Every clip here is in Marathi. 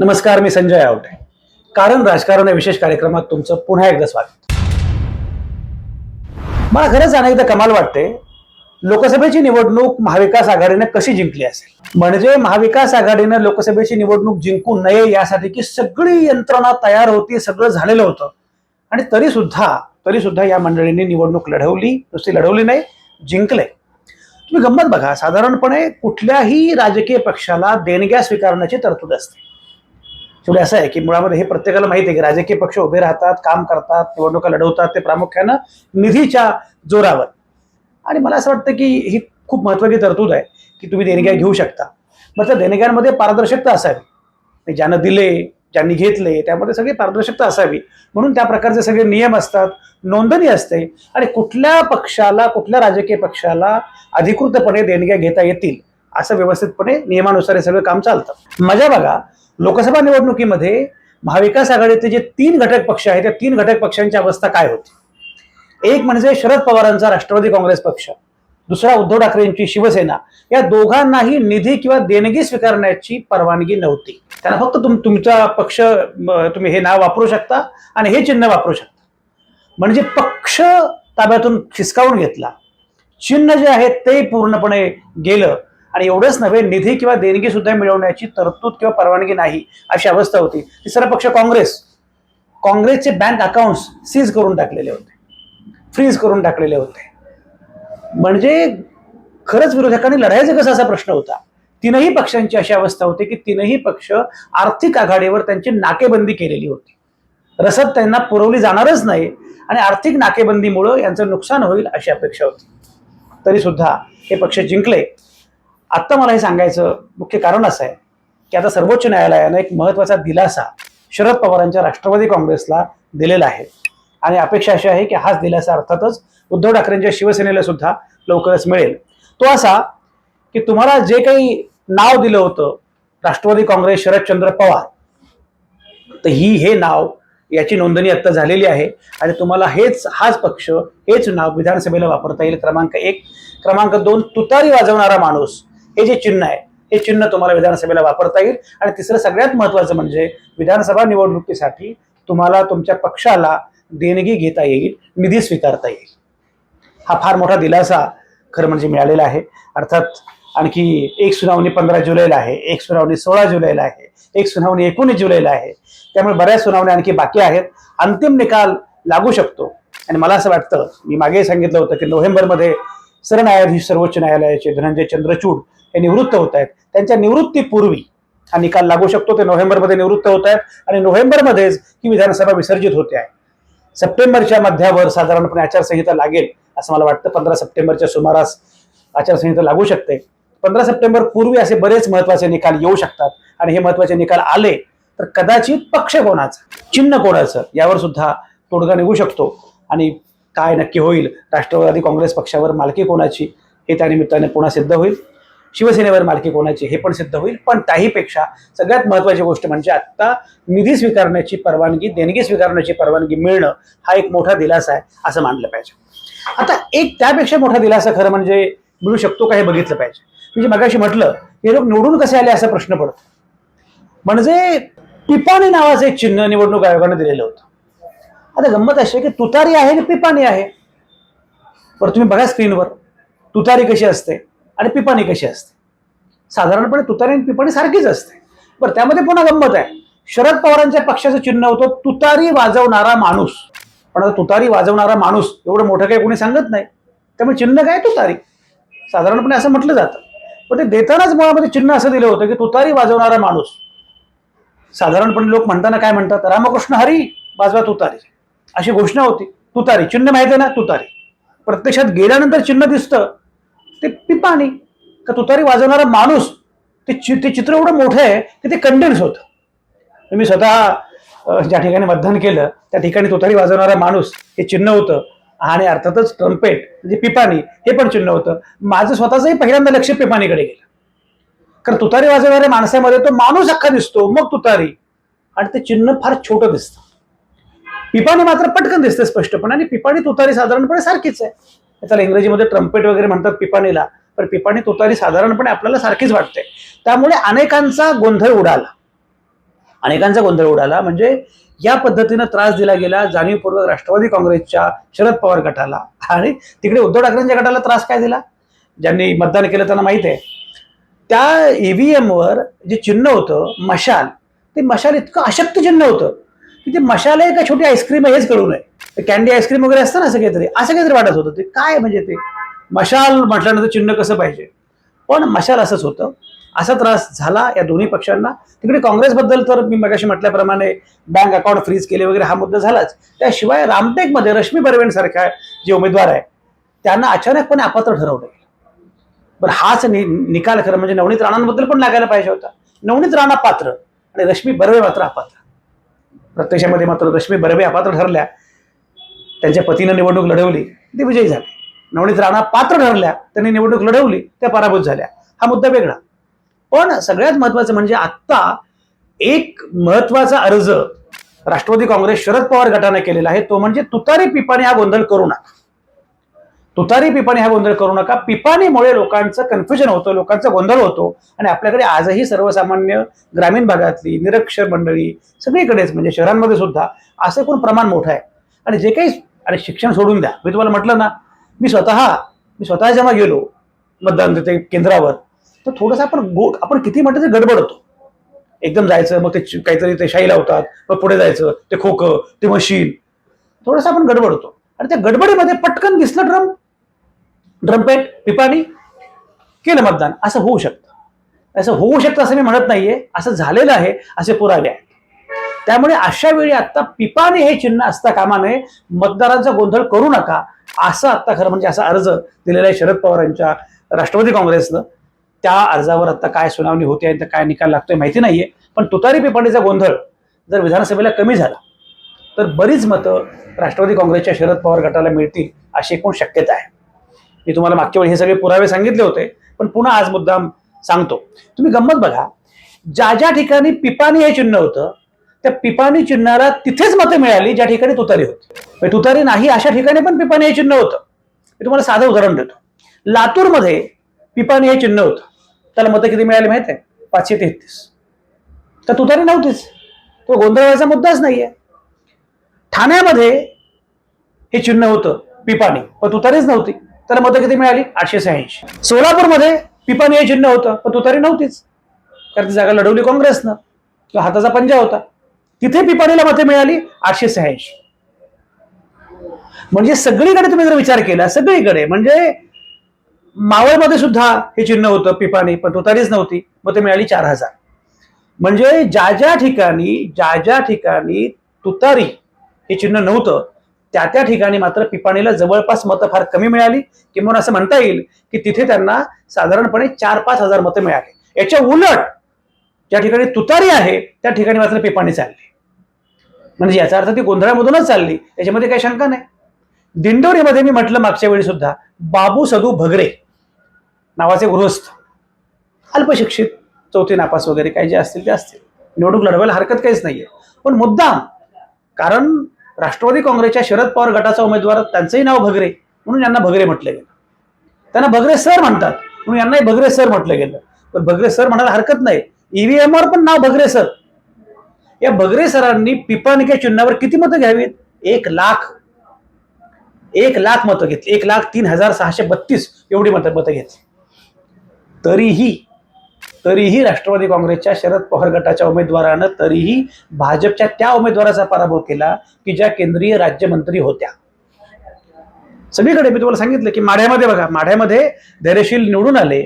नमस्कार मी संजय आवटे. कारण राजकारण या विशेष कार्यक्रमात तुमचं पुन्हा एकदा स्वागत. मला खरंच अनेकदा कमाल वाटते लोकसभेची निवडणूक महाविकास आघाडीने कशी जिंकली असेल? म्हणजे महाविकास आघाडीनं लोकसभेची निवडणूक जिंकू नये यासाठी की सगळी यंत्रणा तयार होती सगळं झालेलं होतं. आणि तरी सुद्धा तरी सुद्धा या मंडळींनी निवडणूक लढवली नुसती लढवली नाही जिंकले. तुम्ही गंमत बघा साधारणपणे कुठल्याही राजकीय पक्षाला देणग्या स्वीकारण्याची तरतूद असते. शेवटी असं आहे की मुळामध्ये हे प्रत्येकाला माहिती आहे की राजकीय पक्ष उभे राहतात काम करतात निवडणुका लढवतात ते प्रामुख्यानं निधीच्या जोरावर. आणि मला असं वाटतं की ही खूप महत्वाची तरतूद आहे की तुम्ही देणग्या घेऊ शकता. मग त्या देणग्यांमध्ये पारदर्शकता असावी. म्हणजे ज्यानं दिले ज्यांनी घेतले त्यामध्ये सगळी पारदर्शकता असावी. म्हणून त्या प्रकारचे सगळे नियम असतात नोंदणी असते आणि कुठल्या पक्षाला कुठल्या राजकीय पक्षाला अधिकृतपणे देणग्या घेता येतील असं व्यवस्थितपणे नियमानुसार हे सगळं काम चालतं. मजा बघा लोकसभा निवडणुकीमध्ये महाविकास आघाडीचे जे तीन घटक पक्ष आहेत त्या तीन घटक पक्षांची अवस्था काय होती? एक म्हणजे शरद पवारांचा राष्ट्रवादी काँग्रेस पक्ष दुसरा उद्धव ठाकरेंची शिवसेना. या दोघांनाही निधी किंवा देणगी स्वीकारण्याची परवानगी नव्हती. त्यांना फक्त तुम तुमचा पक्ष तुम्ही हे नाव वापरू शकता आणि हे चिन्ह वापरू शकता. म्हणजे पक्ष ताब्यातून खिसकावून घेतला. चिन्ह जे आहे ते पूर्णपणे गेलं. आणि एवढंच नव्हे निधी किंवा देणगी सुद्धा मिळवण्याची तरतूद किंवा परवानगी नाही अशी अवस्था होती. तिसरा पक्ष काँग्रेस. काँग्रेसचे बँक अकाउंट्स सीज करून टाकलेले होते. फ्रीज करून टाकलेले होते. म्हणजे खरंच विरोधकांनी लढायचं कसं असा प्रश्न होता? तीनही पक्षांची अशी अवस्था होती की तीनही पक्ष आर्थिक आघाडीवर त्यांची नाकेबंदी केलेली होती. रसद त्यांना पुरवली जाणारच नाही आणि आर्थिक नाकेबंदीमुळं यांचं नुकसान होईल अशी अपेक्षा होती. तरी सुद्धा हे पक्ष जिंकले. आत्ता मला हे सांगायचं मुख्य कारण असं आहे की आता सर्वोच्च न्यायालयानं एक महत्त्वाचा दिलासा शरद पवारांच्या राष्ट्रवादी काँग्रेसला दिलेला आहे. आणि अपेक्षा अशी आहे की हाच दिलासा अर्थातच उद्धव ठाकरेंच्या शिवसेनेला सुद्धा लवकरच मिळेल. तो असा की तुम्हाला जे काही नाव दिलं होतं राष्ट्रवादी काँग्रेस शरदचंद्र पवार तर ही हे नाव याची नोंदणी आत्ता झालेली आहे आणि तुम्हाला हेच हाच पक्ष हेच नाव विधानसभेला वापरता येईल. क्रमांक एक. क्रमांक दोन तुतारी वाजवणारा माणूस हे जे चिन्ह आहे हे चिन्ह तुम्हाला विधानसभेला वापरता येईल. आणि तिसरं सगळ्यात महत्वाचं म्हणजे विधानसभा निवडणुकीसाठी तुम्हाला तुमच्या पक्षाला देणगी घेता येईल निधी स्वीकारता येईल. हा फार मोठा दिलासा खरं म्हणजे मिळालेला आहे. अर्थात आणखी एक सुनावणी पंधरा जुलैला आहे एक सुनावणी सोळा जुलैला आहे एक सुनावणी एकोणीस जुलैला आहे. त्यामुळे बऱ्याच सुनावण्या आणखी बाकी आहेत. अंतिम निकाल लागू शकतो. आणि मला असं वाटतं मी मागे सांगितलं होतं की नोव्हेंबरमध्ये सरन्यायाधीश सर्वोच्च न्यायालयाचे धनंजय चंद्रचूड हे निवृत्त होत आहेत. त्यांच्या निवृत्तीपूर्वी हा निकाल लागू शकतो ते नोव्हेंबरमध्ये निवृत्त होत आहेत आणि नोव्हेंबरमध्येच ही विधानसभा विसर्जित होते आहे. सप्टेंबरच्या मध्यावर साधारणपणे आचारसंहिता लागेल असं मला वाटतं. पंधरा सप्टेंबरच्या सुमारास आचारसंहिता लागू शकते. पंधरा सप्टेंबर पूर्वी असे बरेच महत्त्वाचे निकाल येऊ शकतात आणि हे महत्त्वाचे निकाल आले तर कदाचित पक्ष कोणाचा चिन्ह कोणाचं यावर सुद्धा तोडगा निघू शकतो. आणि काय नक्की होईल राष्ट्रवादी काँग्रेस पक्षावर मालकी कोणाची हे त्या निमित्ताने पुन्हा सिद्ध होईल. शिवसेनेवर मालकी कोणाची हे पण सिद्ध होईल. पण त्याहीपेक्षा सगळ्यात महत्वाची गोष्ट म्हणजे आत्ता निधी स्वीकारण्याची परवानगी देणगी स्वीकारण्याची परवानगी मिळणं हा एक मोठा दिलासा आहे असं मानलं पाहिजे. आता एक त्यापेक्षा मोठा दिलासा खरं म्हणजे मिळू शकतो का हे बघितलं पाहिजे. म्हणजे मगाशी म्हटलं हे लोक निवडून कसे आले असा प्रश्न पडतो. म्हणजे पिपाणी नावाचं एक चिन्ह निवडणूक आयोगाने दिलेलं होतं. आता गंमत अशी आहे की तुतारी आहे आणि पिपाणी आहे? बरं तुम्ही बघा स्क्रीनवर. तुतारी कशी असते आणि पिपाणी कशी असते? साधारणपणे तुतारी आणि पिपाणी सारखीच असते. बरं त्यामध्ये पुन्हा गंमत आहे. शरद पवारांच्या पक्षाचं चिन्ह होतं तुतारी वाजवणारा माणूस. पण आता तुतारी वाजवणारा माणूस एवढं मोठं काही कोणी सांगत नाही. त्यामुळे चिन्ह काय? तुतारी. साधारणपणे असं म्हटलं जातं. पण ते देतानाच मुळामध्ये चिन्ह असं दिलं होतं की तुतारी वाजवणारा माणूस. साधारणपणे लोक म्हणताना काय म्हणतात? रामकृष्ण हरी वाजवा तुतारी. अशी घोषणा होती. तुतारी. चिन्ह माहिती आहे ना? तुतारी. प्रत्यक्षात गेल्यानंतर चिन्ह दिसतं. ते पिपाणी. का तुतारी वाजवणारा माणूस ते चि ते चित्र एवढं मोठं आहे की ते कंडेन्स होतं. मी स्वतः ज्या ठिकाणी मतदान केलं त्या ठिकाणी तुतारी वाजवणारा माणूस हे चिन्ह होतं. आणि अर्थातच ट्रम्पेट म्हणजे पिपाणी हे पण चिन्ह होतं. माझं स्वतःचंही पहिल्यांदा लक्ष पिपाणीकडे गेलं. कारण तुतारी वाजवणाऱ्या माणसामध्ये तो माणूस अख्खा दिसतो मग तुतारी. आणि ते चिन्ह फार छोटं दिसतं. पिपाणी मात्र पटकन दिसते स्पष्टपणे आणि पिपाणी तुतारी साधारणपणे सारखीच आहे. त्याला इंग्रजीमध्ये ट्रम्पेट वगैरे म्हणतात पिपाणीला पण पिपाणी तुतारी साधारणपणे आपल्याला सारखीच वाटते. त्यामुळे अनेकांचा गोंधळ उडाला. अनेकांचा गोंधळ उडाला म्हणजे या पद्धतीनं त्रास दिला गेला जाणीवपूर्वक राष्ट्रवादी काँग्रेसच्या शरद पवार गटाला. आणि तिकडे उद्धव ठाकरेंच्या गटाला त्रास काय दिला? ज्यांनी मतदान केलं त्यांना माहिती आहे. त्या ईव्हीएमवर जे चिन्ह होतं मशाल ते मशाल इतकं अशक्त चिन्ह होतं. की ते मशाल आहे का छोटी आईस्क्रीम आहे हेच कळू नये. कॅन्डी आईस्क्रीम वगैरे असतं ना असं काहीतरी असं काहीतरी वाटत होतं. ते काय म्हणजे ते? मशाल म्हटल्यानंतर चिन्ह कसं पाहिजे? पण मशाल असंच होतं. असा त्रास झाला या दोन्ही पक्षांना. तिकडे काँग्रेसबद्दल तर मी मगाशी म्हटल्याप्रमाणे बँक अकाउंट फ्रीज केले वगैरे हा मुद्दा झालाच. त्याशिवाय रामटेकमध्ये रश्मी बर्वेंसारख्या जे उमेदवार आहे त्यांना अचानकपणे अपात्र ठरवलं बरं हाच नि निकाल खरं म्हणजे नवनीत राणांबद्दल पण लागायला पाहिजे होता. नवनीत राणा पात्र आणि रश्मी बर्वे मात्र अपात्र. प्रत्यक्षामध्ये मात्र रश्मी बर्वे अपात्र ठरल्या. त्यांच्या पतीनं निवडणूक लढवली ते विजयी झाले. नवनीत राणा पात्र ठरल्या त्यांनी निवडणूक लढवली त्या पराभूत झाल्या. हा मुद्दा वेगळा. पण सगळ्यात महत्वाचं म्हणजे आत्ता एक महत्त्वाचा अर्ज राष्ट्रवादी काँग्रेस शरद पवार गटाने केलेला आहे तो म्हणजे तुतारी पिपाने हा गोंधळ करू नका. तुतारी पिपाणी हा गोंधळ करू नका. पिपाणीमुळे लोकांचं कन्फ्युजन होतं लोकांचा गोंधळ होतो. आणि आपल्याकडे आजही सर्वसामान्य ग्रामीण भागातली निरक्षर मंडळी सगळीकडेच म्हणजे शहरांमध्ये सुद्धा असं पण प्रमाण मोठं आहे. आणि जे काही आणि शिक्षण सोडून द्या. मी तुम्हाला म्हटलं ना मी स्वतः मी स्वतः जेव्हा गेलो मतदान ते केंद्रावर तर थोडंसं आपण गो आपण किती म्हटलं ते गडबडतो एकदम जायचं मग ते काहीतरी ते शाई लावतात मग पुढे जायचं ते खोकं ते मशीन. थोडंसं आपण गडबडतो आणि त्या गडबडीमध्ये पटकन दिसलं ड्रम ड्रम्पेट पिपाणी केलं मतदान. असं होऊ शकतं. असं होऊ शकतं असं मी म्हणत नाहीये. असं झालेलं आहे. असे पुरावे आहेत. त्यामुळे अशा वेळी आता पिपाने हे चिन्ह असता कामा नये. मतदारांचा गोंधळ करू नका. असं आत्ता खरं म्हणजे असा अर्ज दिलेला आहे शरद पवारांच्या राष्ट्रवादी काँग्रेसनं. त्या अर्जावर आता काय सुनावणी होते आणि काय निकाल लागतोय माहिती नाहीये. पण तुतारी पिपाणीचा गोंधळ जर विधानसभेला कमी झाला तर बरीच मतं राष्ट्रवादी काँग्रेसच्या शरद पवार गटाला मिळतील अशी एकूण शक्यता आहे. मी तुम्हाला मागच्या वेळी हे सगळे पुरावे सांगितले होते पण पुन्हा आज मुद्दाम सांगतो. तुम्ही गंमत बघा ज्या ज्या ठिकाणी पिपाणी हे चिन्ह होतं त्या पिपाणी चिन्हाला तिथेच मतं मिळाली ज्या ठिकाणी तुतारी होती. म्हणजे तुतारी नाही अशा ठिकाणी पण पिपाणी हे चिन्ह होतं. मी तुम्हाला साधं उदाहरण देतो. लातूरमध्ये पिपाणी हे चिन्ह होतं. त्याला मतं किती मिळाली माहिती आहे? पाचशे तेहतीस. तर तुतारी नव्हतीच. तो गोंधळाचा मुद्दाच नाहीये. ठाण्यामध्ये हे चिन्ह होतं पिपाणी. पण तुतारीच नव्हती. त्याला मतं किती मिळाली? आठशे शहाऐंशी. सोलापूरमध्ये पिपाने हे चिन्ह होतं पण तुतारी नव्हतीच. कारण ती जागा लढवली काँग्रेसनं. किंवा हाताचा पंजा होता. तिथे पिपाणीला मते मिळाली आठशे शहाऐंशी. म्हणजे सगळीकडे तुम्ही जर विचार केला सगळीकडे म्हणजे मावळमध्ये सुद्धा हे चिन्ह होतं पिपाणी पण तुतारीच नव्हती. मते मिळाली चार हजार. म्हणजे ज्या ज्या ठिकाणी ज्या ज्या ठिकाणी तुतारी हे चिन्ह नव्हतं त्या त्या ठिकाणी मात्र पिपाणीला जवळपास मतं फार कमी मिळाली. किंवा असं म्हणता येईल की तिथे त्यांना साधारणपणे चार पाच हजार मतं मिळाली. याच्या उलट ज्या ठिकाणी तुतारी आहे त्या ठिकाणी मात्र पिपाणी चालली. म्हणजे याचा अर्थ ती गोंधळामधूनच चालली. याच्यामध्ये काही शंका नाही. दिंडोरीमध्ये मी म्हटलं मागच्या वेळी सुद्धा बाबू सदू भगरे नावाचे गृहस्थ अल्पशिक्षित चौथी नापास वगैरे काही जे असतील ते असतील. निवडणूक लढवायला हरकत काहीच नाहीये. पण मुद्दाम कारण राष्ट्रवादी काँग्रेसच्या शरद पवार गटाचा उमेदवार त्यांचंही नाव भगरे म्हणून यांना भगरे म्हटलं गेलं. त्यांना भगरे सर म्हणतात म्हणून यांनाही भगरे सर म्हटलं गेलं. पण भगरे सर म्हणायला हरकत नाही. ईव्हीएमवर पण नाव भगरे सर. या भगरे सरांनी पिपाणिक्या चिन्हावर किती मतं घ्यावीत? एक लाख. एक लाख मतं घेतली. एक लाख तीन हजार सहाशे बत्तीस एवढी मतं मतं घेतली. तरीही तरीही राष्ट्रवादी काँग्रेसच्या शरद पवार गटाच्या उमेदवारानं तरीही भाजपच्या त्या उमेदवाराचा पराभव केला की ज्या केंद्रीय राज्यमंत्री होत्या. सगळीकडे मी तुम्हाला सांगितलं की माढ्यामध्ये बघा माढ्यामध्ये धैर्यशील निवडून आले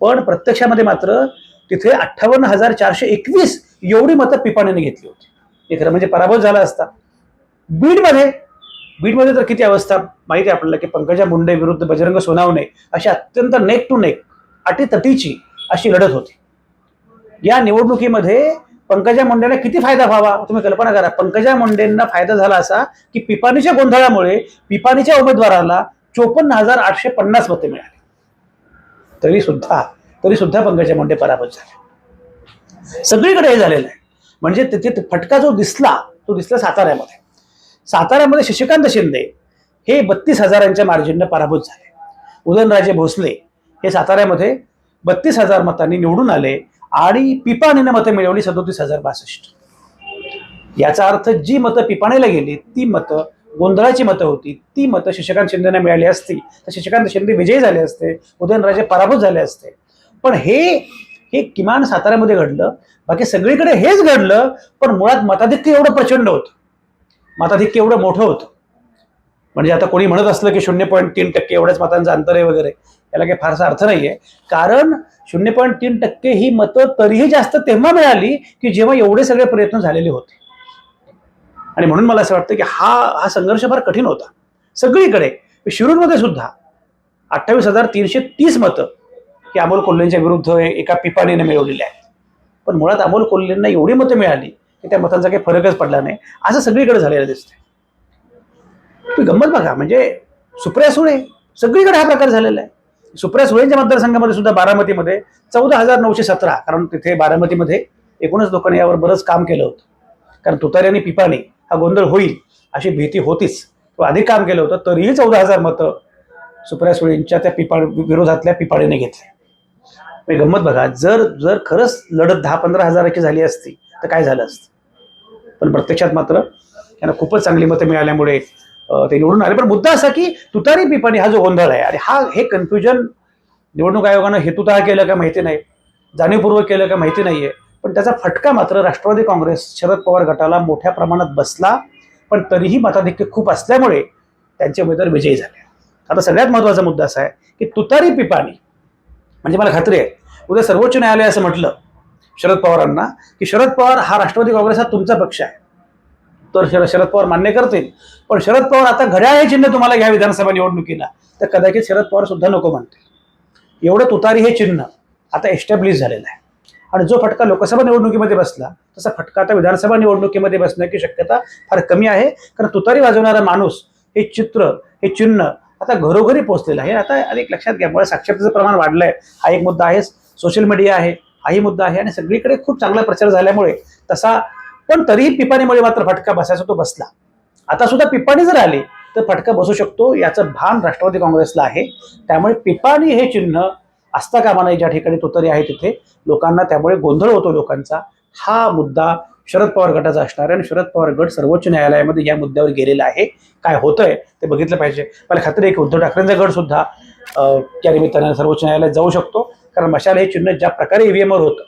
पण प्रत्यक्षामध्ये मात्र तिथे अठ्ठावन्न हजार चारशे एकवीस एवढी मतं पिपाणीने घेतली होती. हे खरं म्हणजे पराभव झाला असता. बीडमध्ये बीडमध्ये तर किती अवस्था? माहिती आहे आपल्याला की पंकजा मुंडे विरुद्ध बजरंग सोनावणे अशी अत्यंत नेक टू नेक अटीतटीची अशी लढत होती. या निवडणुकीमध्ये पंकजा मुंडेला किती फायदा व्हावा? तुम्ही कल्पना करा. पंकजा मुंडेंना फायदा झाला असा की पिपाणीच्या गोंधळामुळे पिपाणीच्या उमेदवाराला चोपन्न हजार आठशे पन्नास मते मिळाली. तरी सुद्धा तरी सुद्धा पंकजा मुंडे पराभूत झाले. सगळीकडे हे झालेलं आहे. म्हणजे तिथे फटका जो दिसला तो दिसला साताऱ्यामध्ये. साताऱ्यामध्ये शशिकांत शिंदे हे बत्तीस हजारांच्या मार्जिननं पराभूत झाले. उदयनराजे भोसले हे साताऱ्यामध्ये बत्तीस हजार मतांनी निवडून आले आणि पिपाणीने मतं मिळवली सदोतीस हजार बासष्ट. याचा अर्थ जी मतं पिपाणीला गेली ती मतं गोंधळाची मतं होती. ती मतं शशिकांत शिंदेना मिळाली असती. तर शशिकांत शिंदे विजयी झाले असते उदयनराजे पराभूत झाले असते. पण हे हे किमान साताऱ्यामध्ये घडलं. बाकी सगळीकडे हेच घडलं पण मुळात मताधिक्य एवढं प्रचंड होतं. मताधिक्य एवढं मोठं होतं. म्हणजे आता कोणी म्हणत असलं की शून्य पॉईंट तीन टक्के एवढ्याच मतांचं अंतर आहे वगैरे याला काही फारसा अर्थ नाहीये. कारण शून्य पॉईंट तीन टक्के ही मतं तरीही जास्त तेव्हा मिळाली की जेव्हा एवढे सगळे प्रयत्न झालेले होते. आणि म्हणून मला असं वाटतं की हा हा संघर्ष फार कठीण होता. सगळीकडे शिरूरमध्ये सुद्धा अठ्ठावीस हजार तीनशे तीस मतं की अमोल कोल्हेंच्या विरुद्ध एका पिपाणीने मिळवलेली आहेत. पण मुळात अमोल कोल्हेंना एवढी मतं मिळाली की त्या मतांचा काही फरकच पडला नाही. असं सगळीकडे झालेलं दिसतंय. तुम्ही गंमत बघा म्हणजे सुप्रिया सुळे सगळीकडे हा प्रकार झालेला आहे. सुप्रिया सुळेंच्या मतदारसंघामध्ये सुद्धा बारामतीमध्ये चौदा हजार नऊशे सतरा कारण तिथे बारामतीमध्ये एकूणच लोकांनी यावर बरंच काम केलं होतं. कारण तुतारी आणि पिपाणी हा गोंधळ होईल अशी भीती होतीच. आधी अधिक काम केलं होतं तरीही चौदा हजार मतं सुप्रिया सुळेंच्या त्या पिपा विरोधातल्या पिपाळीने घेतले. म्हणजे गंमत बघा जर जर खरंच लढत दहा पंधरा हजाराची झाली असती तर काय झालं असतं? पण प्रत्यक्षात मात्र यांना खूपच चांगली मतं मिळाल्यामुळे ते निवडून आले. पण मुद्दा असा की तुतारी पिपाणी हा जो गोंधळ आहे आणि हा हे कन्फ्युजन निवडणूक आयोगानं हेतुतः केलं का माहिती नाही जाणीवपूर्वक केलं का माहिती नाहीये. पण त्याचा फटका मात्र राष्ट्रवादी काँग्रेस शरद पवार गटाला मोठ्या प्रमाणात बसला पण तरीही मताधिक्य खूप असल्यामुळे त्यांचे उमेदवार विजयी झाले. आता सगळ्यात महत्त्वाचा मुद्दा असा आहे की तुतारी पिपाणी म्हणजे मला खात्री आहे उद्या सर्वोच्च न्यायालय असं म्हटलं शरद पवारांना की शरद पवार हा राष्ट्रवादी काँग्रेस हा तुमचा पक्ष आहे. तर शरद शरद पवार मान्य करतील. पण शरद पवार आता घड्याळ हे चिन्ह तुम्हाला घ्या विधानसभा निवडणुकीला. तर कदाचित शरद पवार सुद्धा नको म्हणतील. एवढं तुतारी हे चिन्ह आता एस्टॅब्लिश झालेलं आहे. आणि जो फटका लोकसभा निवडणुकीमध्ये बसला तसा फटका आता विधानसभा निवडणुकीमध्ये बसण्याची शक्यता फार कमी आहे. कारण तुतारी वाजवणारा माणूस हे चित्र हे चिन्ह आता घरोघरी पोहोचलेलं आहे. आता अनेक लक्षात घ्या मुळे साक्षरतेचं प्रमाण वाढलं आहे हा एक मुद्दा आहे सोशल मीडिया आहे हाही मुद्दा आहे. आणि सगळीकडे खूप चांगला प्रचार झाल्यामुळे तसा पण तरीही पिपाणीमुळे मात्र फटका बसायचा तो बसला. आता सुद्धा पिपाणी जर आली तर फटका बसू शकतो याचं भान राष्ट्रवादी काँग्रेसला आहे. त्यामुळे पिपाणी हे चिन्ह असता कामा नये ज्या ठिकाणी तुतारी आहे तिथे लोकांना त्यामुळे गोंधळ होतो लोकांचा. हा मुद्दा शरद पवार गटाचा असणार आहे आणि शरद पवार गट सर्वोच्च न्यायालयामध्ये या मुद्द्यावर गेलेला आहे. काय होतंय ते बघितलं पाहिजे. मला खात्री आहे की उद्धव ठाकरेंचा गट सुद्धा त्या निमित्तानं सर्वोच्च न्यायालयात जाऊ शकतो. कारण मशाल हे चिन्ह ज्या प्रकारे ईव्हीएमवर होतं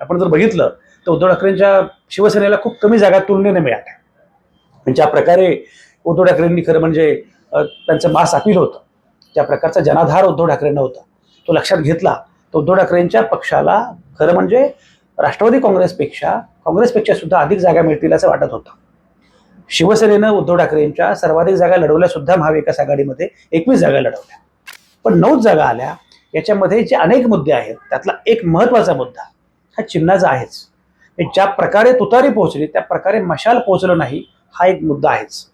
आपण जर बघितलं तर उद्धव ठाकरेंच्या शिवसेनेला खूप कमी जागा तुलनेने मिळाल्या. आणि ज्या प्रकारे उद्धव ठाकरेंनी खरं म्हणजे त्यांचं मास अपील होतं त्या प्रकारचा जनाधार उद्धव ठाकरेंना होता तो लक्षात घेतला तर उद्धव ठाकरेंच्या पक्षाला खरं म्हणजे राष्ट्रवादी काँग्रेसपेक्षा काँग्रेसपेक्षा सुद्धा अधिक जागा मिळतील असं वाटत होतं. शिवसेनेनं उद्धव ठाकरेंच्या सर्वाधिक जागा लढवल्या सुद्धा महाविकास आघाडीमध्ये एकवीस जागा लढवल्या. पण नऊच जागा आल्या याच्यामध्ये जे अनेक मुद्दे आहेत त्यातला एक महत्त्वाचा मुद्दा हा चिन्हाचा आहेच. ज्या प्रकारे तुतारी पोहोचली त्या प्रकारे मशाल पोहोचलं नाही हा एक मुद्दा आहेच.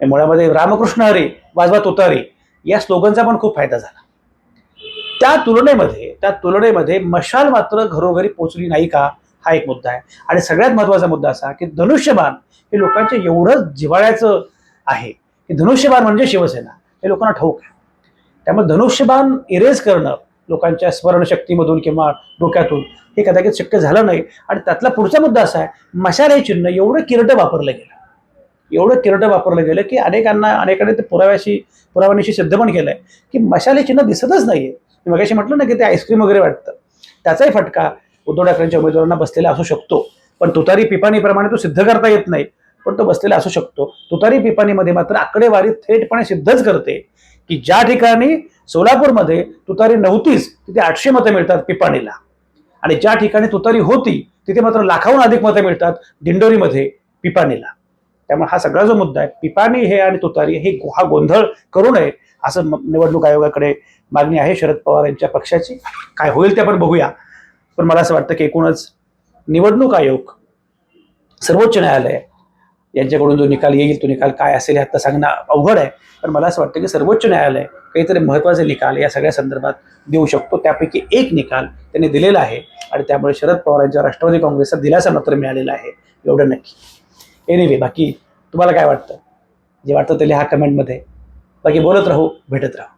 या मुळामध्ये रामकृष्ण हरी वाजवा तुतारी या स्लोगनचा पण खूप फायदा झाला. त्या तुलनेमध्ये त्या तुलनेमध्ये मशाल मात्र घरोघरी पोहोचली नाही का हा एक मुद्दा आहे. आणि सगळ्यात महत्त्वाचा मुद्दा असा की धनुष्यबाण हे लोकांच्या एवढंच जिव्हाळ्याचं आहे की धनुष्यबाण म्हणजे शिवसेना हे लोकांना ठाऊक आहे. त्यामुळे धनुष्यबाण इरेज करणं लोकांच्या स्मरणशक्तीमधून किंवा डोक्यातून. हे कदाचित शक्य झालं नाही. आणि त्यातला पुढचा मुद्दा असा आहे मशाल हे चिन्ह एवढं किरटं वापरलं गेलं. एवढं किरटं वापरलं गेलं की अनेकांना अनेकांनी ते पुराव्याशी पुराव्याशी सिद्ध पण केलंय. की मशाल हे चिन्ह दिसतच नाहीये. मी मगाशी म्हटलं ना की ते आईस्क्रीम वगैरे वाटतं. त्याचाही फटका उद्धव ठाकरेंच्या उमेदवारांना बसलेला असू शकतो. पण तुतारी पिपाणीप्रमाणे तो सिद्ध करता येत नाही. पण तो बसलेला असू शकतो. तुतारी पिपाणीमध्ये मात्र आकडेवारी थेटपणे सिद्धच करते की ज्या ठिकाणी सोलापूरमध्ये तुतारी नव्हतीच तिथे आठशे मतं मिळतात पिपाणीला. आणि ज्या ठिकाणी तुतारी होती तिथे मात्र लाखाहून अधिक मतं मिळतात दिंडोरीमध्ये पिपाणीला. त्यामुळे हा सगळा जो मुद्दा आहे पिपाणी हे आणि तुतारी हे हा गोंधळ करू नये असं निवडणूक आयोगाकडे मागणी आहे. शरद पवार यांच्या पक्षाची. काय होईल ते आपण बघूया. पण मला असं वाटतं की एकूणच निवडणूक आयोग सर्वोच्च न्यायालय यांच्याकडून जो निकाल येईल तो निकाल काय असेल हे आता सांगणं अवघड आहे. पण मला असं वाटतं की सर्वोच्च न्यायालय काहीतरी महत्त्वाचे निकाल या सगळ्या संदर्भात देऊ शकतो. त्यापैकी एक निकाल त्यांनी दिलेला आहे आणि त्यामुळे शरद पवार यांच्या राष्ट्रवादी काँग्रेसचा दिलासा मात्र मिळालेला आहे. एवढं नक्की. एनिवे बाकी तुम्हाला काय वाटतं? जे वाटतं ते लिहा कमेंटमध्ये बाकी बोलत राहू भेटत राहू.